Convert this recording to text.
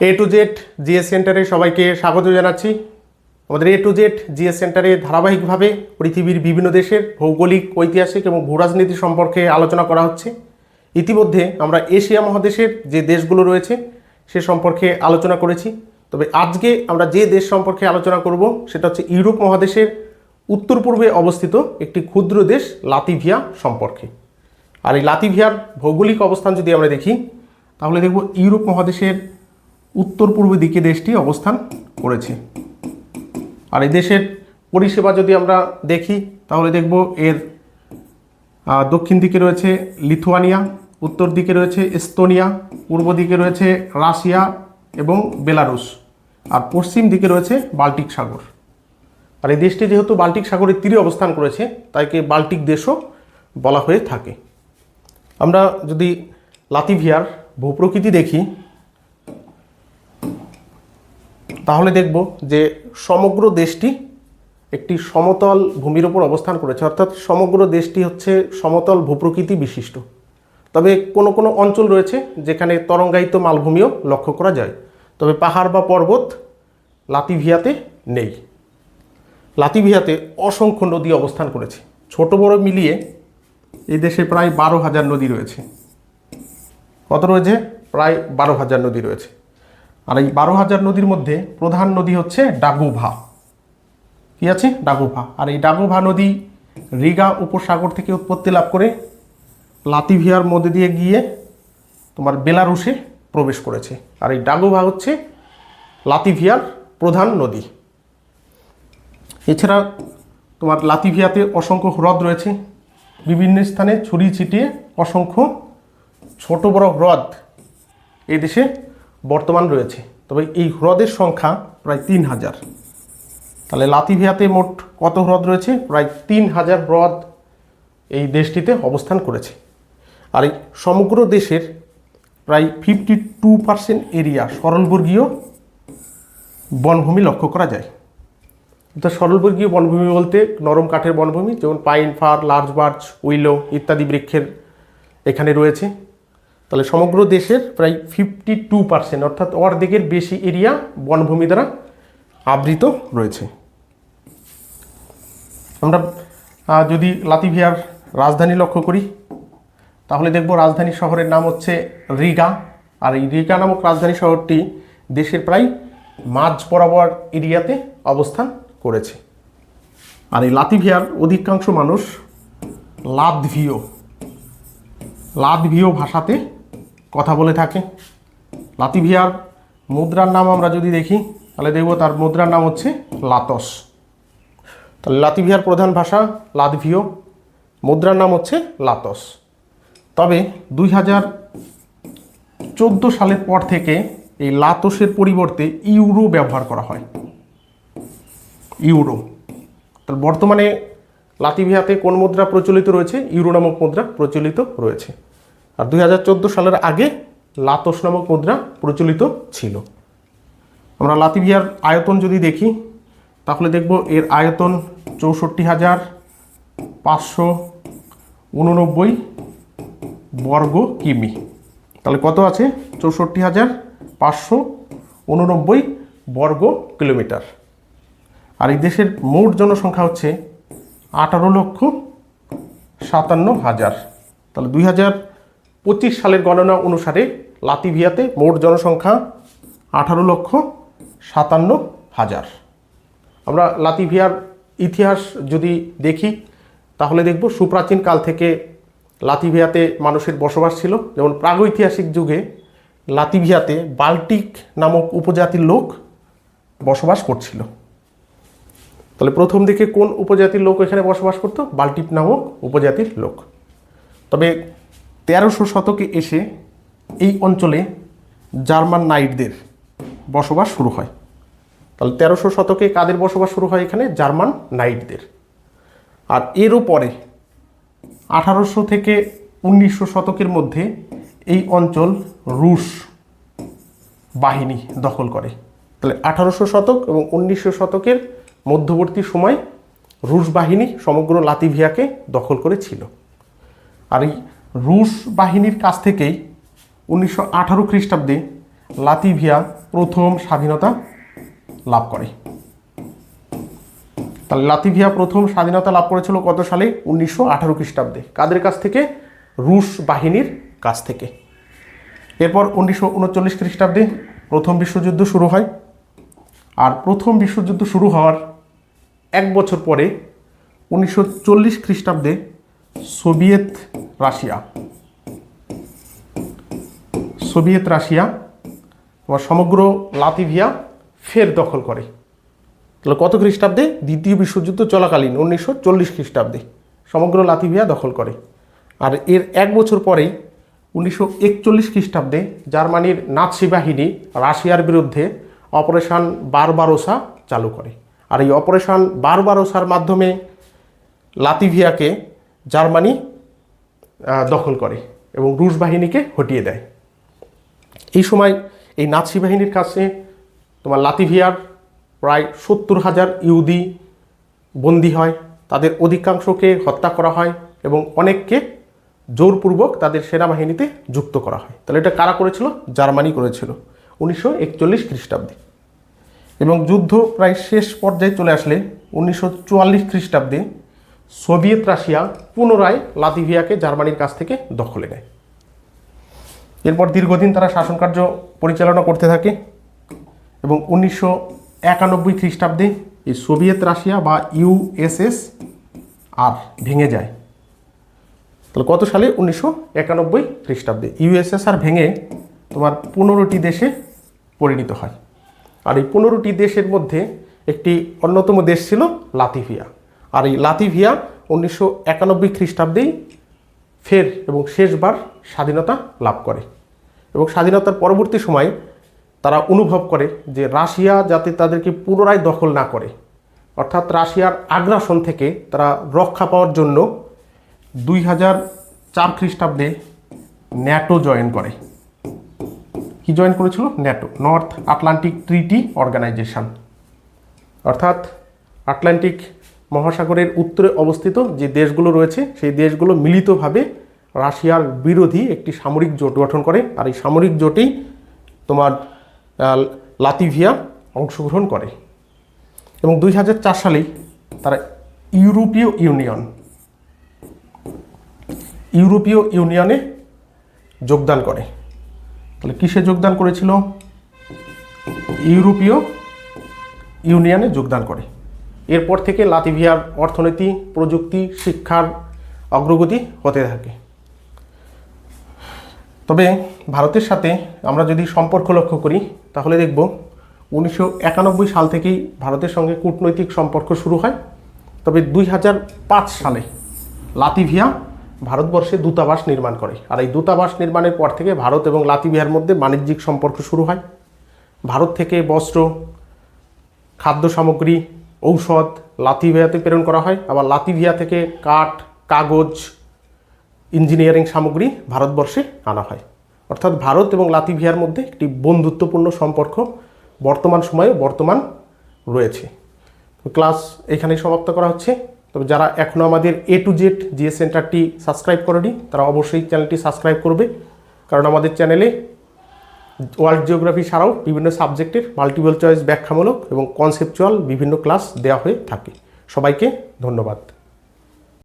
A to Z GS সেন্টারে সবাইকে স্বাগত জানাচ্ছি। আমাদের এ টু জেড জিএস সেন্টারে ধারাবাহিকভাবে পৃথিবীর বিভিন্ন দেশের ভৌগোলিক, ঐতিহাসিক এবং ভূরাজনীতি সম্পর্কে আলোচনা করা হচ্ছে। ইতিমধ্যে আমরা এশিয়া মহাদেশের যে দেশগুলো রয়েছে, সে সম্পর্কে আলোচনা করেছি। তবে আজকে আমরা যে দেশ সম্পর্কে আলোচনা করব, সেটা হচ্ছে ইউরোপ মহাদেশের উত্তর পূর্বে অবস্থিত একটি ক্ষুদ্র দেশ, লাতিভিয়া সম্পর্কে। আর এই লাতিভিয়ার ভৌগোলিক অবস্থান যদি আমরা দেখি, তাহলে দেখব ইউরোপ মহাদেশের উত্তর পূর্ব দিকে দেশটি অবস্থান করেছে। আর এই দেশের পরিষেবা যদি আমরা দেখি, তাহলে দেখব এর দক্ষিণ দিকে রয়েছে লিথুয়ানিয়া, উত্তর দিকে রয়েছে এস্তোনিয়া, পূর্ব দিকে রয়েছে রাশিয়া এবং বেলারুস আর পশ্চিম দিকে রয়েছে বাল্টিক সাগর। আর এই দেশটি যেহেতু বাল্টিক সাগরের তীরে অবস্থান করেছে তাইকে বাল্টিক দেশও বলা হয়ে থাকে। আমরা যদি লাতিভিয়ার ভূপ্রকৃতি দেখি তাহলে দেখব যে সমগ্র দেশটি একটি সমতল ভূমির ওপর অবস্থান করেছে। অর্থাৎ সমগ্র দেশটি হচ্ছে সমতল ভূপ্রকৃতি বিশিষ্ট। তবে কোনো কোনো অঞ্চল রয়েছে যেখানে তরঙ্গায়িত মালভূমিও লক্ষ্য করা যায়। তবে পাহাড় বা পর্বত লাতিভিয়াতে নেই। লাতিভিয়াতে অসংখ্য নদী অবস্থান করেছে। ছোট বড় মিলিয়ে এই দেশে প্রায় বারো হাজার নদী রয়েছে। কত রয়েছে? প্রায় বারো হাজার নদী রয়েছে। আর এই বারো হাজার নদীর মধ্যে প্রধান নদী হচ্ছে ডাগুভা। কি আছে? ডাগুভা। আর এই ডাগুভা নদী রিগা উপসাগর থেকে উৎপত্তি লাভ করে লাতিভিয়ার মধ্যে দিয়ে গিয়ে তোমার বেলারুশে প্রবেশ করেছে। আর এই ডাগুভা হচ্ছে লাতিভিয়ার প্রধান নদী। এছাড়া তোমার লাতিভিয়াতে অসংখ্য হ্রদ রয়েছে। বিভিন্ন স্থানে ছড়িয়ে ছিটিয়ে অসংখ্য ছোট বড় হ্রদ এই দেশে বর্তমান রয়েছে। তবে এই হ্রদের সংখ্যা প্রায় তিন হাজার। তাহলে লাতিভিয়াতে মোট কত হ্রদ রয়েছে? প্রায় তিন হাজার হ্রদ এই দেশটিতে অবস্থান করেছে। আর এই সমগ্র দেশের প্রায় ফিফটি টু পার্সেন্ট এরিয়া সরলবর্গীয় বনভূমি লক্ষ্য করা যায়। তো সরলবর্গীয় বনভূমি বলতে নরম কাঠের বনভূমি, যেমন pine, fir, larch birch, willow ইত্যাদি বৃক্ষের এখানে রয়েছে। তাহলে সমগ্র দেশের প্রায় ফিফটি টু পার্সেন্ট অর্থাৎ অর্ধেকের বেশি এরিয়া বনভূমি দ্বারা আবৃত রয়েছে। আমরা যদি লাতিভিয়ার রাজধানী লক্ষ্য করি, তাহলে দেখব রাজধানী শহরের নাম হচ্ছে রিগা। আর এই রিগা নামক রাজধানী শহরটি দেশের প্রায় মাঝ বরাবর এরিয়াতে অবস্থান করেছে। আর এই লাতিভিয়ার অধিকাংশ মানুষ লাতভিও লাতভিও ভাষাতে কথা বলে থাকে। লাতিভিয়ার মুদ্রার নাম আমরা যদি দেখি, তাহলে দেখব তার মুদ্রার নাম হচ্ছে লাতস। তাহলে লাতিভিয়ার প্রধান ভাষা লাতভিও মুদ্রার নাম হচ্ছে লাতস। তবে দুই হাজার চোদ্দ সালের পর থেকে এই লাতসের পরিবর্তে ইউরো ব্যবহার করা হয়। ইউরো। তাহলে বর্তমানে লাতিভিয়াতে কোন মুদ্রা প্রচলিত রয়েছে? ইউরো নামক মুদ্রা প্রচলিত রয়েছে। আর দুই হাজার চোদ্দ সালের আগে লাতস নামক মুদ্রা প্রচলিত ছিল। আমরা লাতিভিয়ার আয়তন যদি দেখি, তাহলে দেখব এর আয়তন চৌষট্টি হাজার পাঁচশো উননব্বই বর্গ কিমি। তাহলে কত আছে? চৌষট্টি হাজার পাঁচশো উননব্বই বর্গ কিলোমিটার। আর এই দেশের মোট জনসংখ্যা হচ্ছে আঠারো লক্ষ সাতান্ন হাজার। তাহলে দুই হাজার পঁচিশ সালের গণনা অনুসারে লাতিভিয়াতে মোট জনসংখ্যা আঠারো লক্ষ সাতান্ন হাজার। আমরা লাতিভিয়ার ইতিহাস যদি দেখি, তাহলে দেখব সুপ্রাচীন কাল থেকে লাতিভিয়াতে মানুষের বসবাস ছিল। যেমন প্রাগৈতিহাসিক যুগে লাতিভিয়াতে বাল্টিক নামক উপজাতির লোক বসবাস করছিল। তাহলে প্রথম দিকে কোন উপজাতির লোক এখানে বসবাস করতো? বাল্টিক নামক উপজাতির লোক। তবে তেরোশো শতকে এসে এই অঞ্চলে জার্মান নাইটদের বসবাস শুরু হয়। তাহলে তেরোশো শতকে কাদের বসবাস শুরু হয় এখানে? জার্মান নাইটদের। আর এরও পরে, আঠারোশো থেকে উনিশশো শতকের মধ্যে এই অঞ্চল রুশ বাহিনী দখল করে। তাহলে আঠারোশো শতক এবং উনিশশো শতকের মধ্যবর্তী সময় রুশ বাহিনী সমগ্র লাতিভিয়াকে দখল করেছিল। আর এই রুশ বাহিনীর কাছ থেকেই উনিশশো আঠারো খ্রিস্টাব্দে লাতিভিয়া প্রথম স্বাধীনতা লাভ করে। তাহলে লাতিভিয়া প্রথম স্বাধীনতা লাভ করেছিল কত সালে? উনিশশো আঠারো খ্রিস্টাব্দে। কাদের কাছ থেকে? রুশ বাহিনীর কাছ থেকে। এরপর উনিশশো উনচল্লিশ খ্রিস্টাব্দে প্রথম বিশ্বযুদ্ধ শুরু হয়। আর প্রথম বিশ্বযুদ্ধ শুরু হওয়ার এক বছর পরে উনিশশো চল্লিশ খ্রিস্টাব্দে সোভিয়েত রাশিয়া। সোভিয়েত রাশিয়া তোমার সমগ্র লাতিভিয়া ফের দখল করে। তাহলে কত খ্রিস্টাব্দে? দ্বিতীয় বিশ্বযুদ্ধ চলাকালীন, উনিশশো চল্লিশ খ্রিস্টাব্দে সমগ্র লাতিভিয়া দখল করে। আর এর এক বছর পরেই উনিশশো একচল্লিশ খ্রিস্টাব্দে জার্মানির নাৎসি বাহিনী রাশিয়ার বিরুদ্ধে অপারেশন বারবারোসা চালু করে। আর এই অপারেশন বারবারোসার মাধ্যমে লাতিভিয়াকে জার্মানি দখল করে এবং রুশ বাহিনীকে হটিয়ে দেয়। এই সময় এই নাৎসি বাহিনীর কাছে তোমার লাতিভিয়ার প্রায় সত্তর হাজার ইহুদি বন্দী হয়। তাদের অধিকাংশকে হত্যা করা হয় এবং অনেককে জোরপূর্বক তাদের সেনাবাহিনীতে যুক্ত করা হয়। তাহলে এটা কারা করেছিল? জার্মানি করেছিল উনিশশো একচল্লিশ খ্রিস্টাব্দে। এবং যুদ্ধ প্রায় শেষ পর্যায়ে চলে আসলে উনিশশো চুয়াল্লিশ খ্রিস্টাব্দে সোভিয়েত রাশিয়া পুনরায় লাতিভিয়াকে জার্মানির কাছ থেকে দখলে নেয়। এরপর দীর্ঘদিন তারা শাসনকার্য পরিচালনা করতে থাকে এবং উনিশশো একানব্বই খ্রিস্টাব্দে এই সোভিয়েত রাশিয়া বা ইউএসএস আর ভেঙে যায়। তাহলে কত সালে? উনিশশো একানব্বই খ্রিস্টাব্দে। ইউএসএসআর ভেঙে তোমার পনেরোটি দেশে পরিণত হয়। আর এই পনেরোটি দেশের মধ্যে একটি অন্যতম দেশ ছিল লাতিভিয়া। আর এই লাতিভিয়া উনিশশো একানব্বই খ্রিস্টাব্দেই ফের এবং শেষবার স্বাধীনতা লাভ করে। এবং স্বাধীনতার পরবর্তী সময় তারা অনুভব করে যে রাশিয়া যাতে তাদেরকে পুনরায় দখল না করে। অর্থাৎ রাশিয়ার আগ্রাসন থেকে তারা রক্ষা পাওয়ার জন্য দুই হাজার চার খ্রিস্টাব্দে ন্যাটো জয়েন করে। কি জয়েন করেছিল? NATO, North Atlantic Treaty Organization. অর্থাৎ আটলান্টিক মহাসাগরের উত্তরে অবস্থিত যে দেশগুলো রয়েছে, সেই দেশগুলো মিলিতভাবে রাশিয়ার বিরোধী একটি সামরিক জোট গঠন করে। আর এই সামরিক জোটেই তোমার লাতিভিয়া অংশগ্রহণ করে। এবং দুই হাজার চার সালেই তারা ইউরোপীয় ইউনিয়ন, ইউরোপীয় ইউনিয়নে যোগদান করে। তাহলে কিসে যোগদান করেছিল? ইউরোপীয় ইউনিয়নে যোগদান করে। এরপর থেকে লাতিভিয়ার অর্থনীতি, প্রযুক্তি, শিক্ষার অগ্রগতি হতে থাকে। তবে ভারতের সাথে আমরা যদি সম্পর্ক লক্ষ্য করি, তাহলে দেখব উনিশশো একানব্বই সাল থেকেই ভারতের সঙ্গে কূটনৈতিক সম্পর্ক শুরু হয়। তবে দুই হাজার পাঁচ সালে লাতিভিয়া ভারতবর্ষে দূতাবাস নির্মাণ করে আর এই দূতাবাস নির্মাণের পর থেকে ভারত এবং লাতিভিয়ার মধ্যে বাণিজ্যিক সম্পর্ক শুরু হয়। ভারত থেকে বস্ত্র, খাদ্য সামগ্রী ঔষধ, লাতিভিয়াতে প্রেরণ করা হয়। আবার লাতিভিয়া থেকে কাঠ, কাগজ, ইঞ্জিনিয়ারিং সামগ্রী ভারতবর্ষে আনা হয়। অর্থাৎ ভারত এবং লাতিভিয়ার মধ্যে একটি বন্ধুত্বপূর্ণ সম্পর্ক বর্তমান সময়ে বর্তমান রয়েছে। ক্লাস এখানেই সমাপ্ত করা হচ্ছে। তবে যারা এখনও আমাদের এ টু জেড জিএস সেন্টারটি সাবস্ক্রাইব করেনি, তারা অবশ্যই চ্যানেলটি সাবস্ক্রাইব করবে। কারণ আমাদের চ্যানেলে ওয়ার্ল্ড জিওগ্রাফি ছাড়াও বিভিন্ন সাবজেক্টের মাল্টিপল চয়েস ব্যাখ্যামূলক এবং কনসেপচুয়াল বিভিন্ন ক্লাস দেওয়া হয়ে থাকে। সবাইকে ধন্যবাদ।